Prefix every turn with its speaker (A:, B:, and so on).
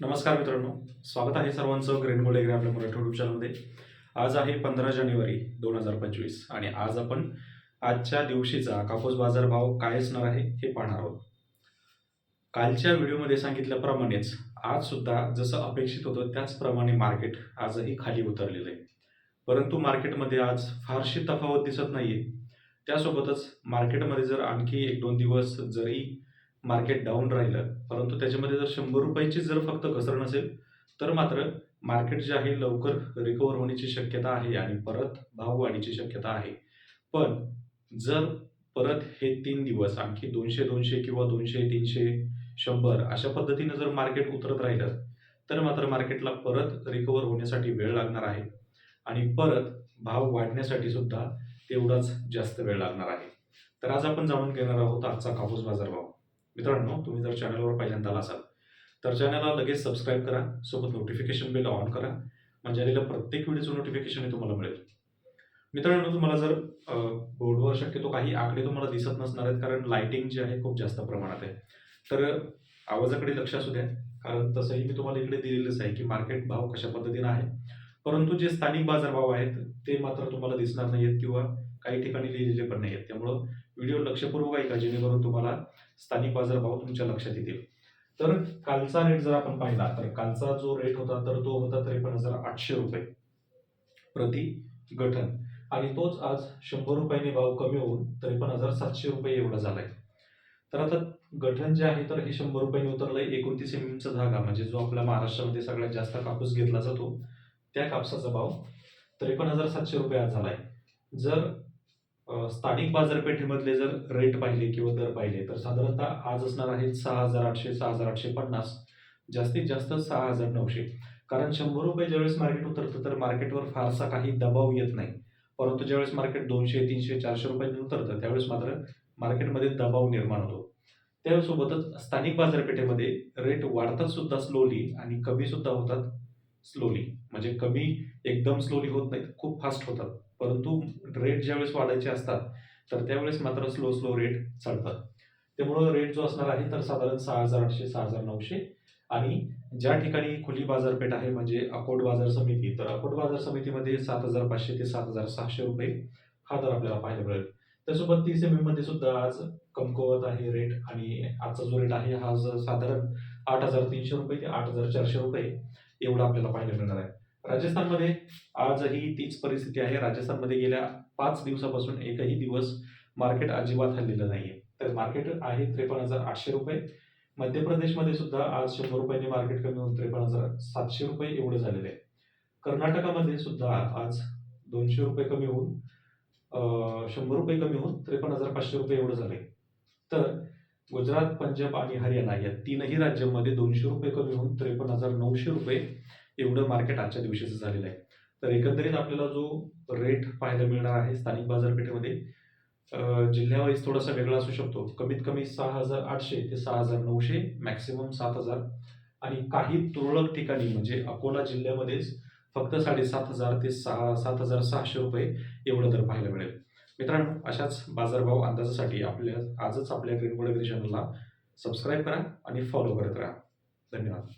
A: नमस्कार मित्रांनो स्वागत आहे सर्वांचं ग्रेन गोलेग्रे आपल्या मराठी युट्यूब चॅनलमध्ये आज आहे पंधरा जानेवारी दोन हजार पंचवीस आणि आज आपण आजच्या दिवशीचा कापूस बाजारभाव काय असणार आहे हे पाहणार आहोत. कालच्या व्हिडिओमध्ये सांगितल्याप्रमाणेच आज सुद्धा जसं अपेक्षित होतं त्याचप्रमाणे मार्केट आजही खाली उतरलेलं आहे. परंतु मार्केटमध्ये आज फारशी तफावत दिसत नाहीये. त्यासोबतच मार्केटमध्ये जर आणखी एक दोन दिवस जरी मार्केट डाऊन राहिलं परंतु त्याच्यामध्ये जर शंभर रुपयाची जर फक्त घसरण असेल तर मात्र मार्केट जे आहे लवकर रिकवर होण्याची शक्यता आहे आणि परत भाव वाढीची शक्यता आहे. पण जर परत हे तीन दिवस आणखी दोनशे दोनशे किंवा दोनशे तीनशे शंभर अशा पद्धतीनं जर मार्केट उतरत राहिलं तर मात्र मार्केटला परत रिकवर होण्यासाठी वेळ लागणार आहे आणि परत भाव वाढण्यासाठी सुद्धा तेवढाच जास्त वेळ लागणार आहे. तर आज आपण जाणून घेणार आहोत आजचा कापूस बाजार भाव मित्रांनो तुम्ही जर चॅनलवर पहिल्यांदा आला असाल तर चॅनलला लगेच सबस्क्राईब करा सोबत नोटिफिकेशन बेल ऑन करा म्हणजे आलेल्या प्रत्येक व्हिडिओचं नोटिफिकेशन हे तुम्हाला मिळेल. मित्रांनो तुम्हाला जर बोर्डवर शक्यतो काही आकडे तुम्हाला दिसत नसणार आहेत कारण लाइटिंग जे आहे खूप जास्त प्रमाणात आहे. तर आवाजाकडे लक्ष असू द्या कारण तसंही मी तुम्हाला इकडे दिलेलंच आहे की मार्केट भाव कशा पद्धतीनं आहे. परंतु जे स्थानिक बाजारभाव आहेत ते मात्र तुम्हाला दिसणार नाही आहेत किंवा काही ठिकाणी लिहिलेले पण नाही आहेत त्यामुळं व्हिडिओ लक्षपूर्वक ऐका जेणेकरून तुम्हाला स्थानिक बाजारभाव तुमच्या लक्षात येतील. तर कालचा रेट जर आपण पाहिला तर कालचा जो रेट होता तर तो होता त्रेपन्न हजार आठशे रुपये प्रति गठन. आणि तोच आज शंभर रुपयाने भाव कमी होऊन त्रेपन्न हजार सातशे रुपये एवढा झालाय. तर आता गठन जे आहे तर हे शंभर रुपयाने उतरलंय एकोणतीस एम चा धागा म्हणजे जो आपल्या महाराष्ट्रामध्ये सगळ्यात जास्त कापूस घेतला जातो त्या कापसाचा भाव त्रेपन्न हजार सातशे रुपये आज झालाय. जर स्थानिक बाजारपेठेमधले जर रेट पाहिले किंवा दर पाहिले तर साधारणतः आज असणार आहेत सहा हजार आठशे सहा हजार आठशे पन्नास. जास्तीत जास्त सहा हजार नऊशे. कारण शंभर रुपये ज्यावेळेस मार्केट उतरतं तर मार्केटवर फारसा काही दबाव येत नाही. परंतु ज्यावेळेस मार्केट दोनशे तीनशे चारशे रुपयांनी उतरतं त्यावेळेस मात्र मार्केटमध्ये दबाव निर्माण होतो. त्यासोबतच स्थानिक बाजारपेठेमध्ये रेट वाढतात सुद्धा स्लोली आणि कमी सुद्धा होतात स्लोली म्हणजे कमी एकदम स्लोली होत नाहीत खूप फास्ट होतात. परंतु रेट ज्यावेळेस वाढायचे असतात तर त्यावेळेस मात्र स्लो स्लो रेट चढतात त्यामुळं रेट जो असणार आहे तर साधारण सहा हजार आठशे सहा हजार नऊशे. आणि ज्या ठिकाणी खुली बाजारपेठ आहे म्हणजे अकोट बाजार समिती तर अकोट बाजार समितीमध्ये सात हजार पाचशे ते सात हजार सहाशे रुपये हा दर आपल्याला पाहायला मिळेल. त्यासोबत तीस एम एममध्ये सुद्धा आज कमकुवत आहे रेट आणि आजचा जो रेट आहे हा साधारण आठ हजार तीनशे रुपये ते आठ हजार चारशे रुपये एवढा आपल्याला पाहायला मिळणार आहे. राजस्थानमध्ये आजही तीच परिस्थिती आहे. राजस्थानमध्ये गेल्या पाच दिवसापासून एकही दिवस मार्केट अजिबात हल्लेलं नाहीये. तर मार्केट आहे त्रेपन्न हजार आठशे रुपये. मध्य प्रदेशमध्ये सुद्धा आज शंभर रुपयांनी मार्केट कमी होऊन त्रेपन्न हजार सातशे रुपये एवढं झालेलं आहे कर्नाटकामध्ये सुद्धा आज दोनशे रुपये कमी होऊन शंभर रुपये कमी होऊन त्रेपन्न हजार पाचशे रुपये एवढं झालंय तर गुजरात पंजाब आणि हरियाणा या तीनही राज्यांमध्ये दोनशे रुपये कमी होऊन त्रेपन्न हजार नऊशे रुपये एवढं मार्केट आजच्या दिवशीचं झालेलं आहे. तर एकंदरीत आपल्याला जो रेट पाहायला मिळणार आहे स्थानिक बाजारपेठेमध्ये जिल्ह्यावाईज थोडासा वेगळा असू शकतो. कमीत कमी सहा हजार आठशे ते सहा हजार नऊशे मॅक्सिमम सात हजार. आणि काही तुरळक ठिकाणी म्हणजे अकोला जिल्ह्यामध्येच फक्त साडेसात हजार ते सहा सात हजार सहाशे रुपये एवढं दर पाहायला मिळेल. मित्रांनो अशाच बाजारभाव अंदाजासाठी आपल्या आजच आपल्या ग्रीन गोल्ड चॅनलला सबस्क्राईब करा आणि फॉलो करत राहा. धन्यवाद.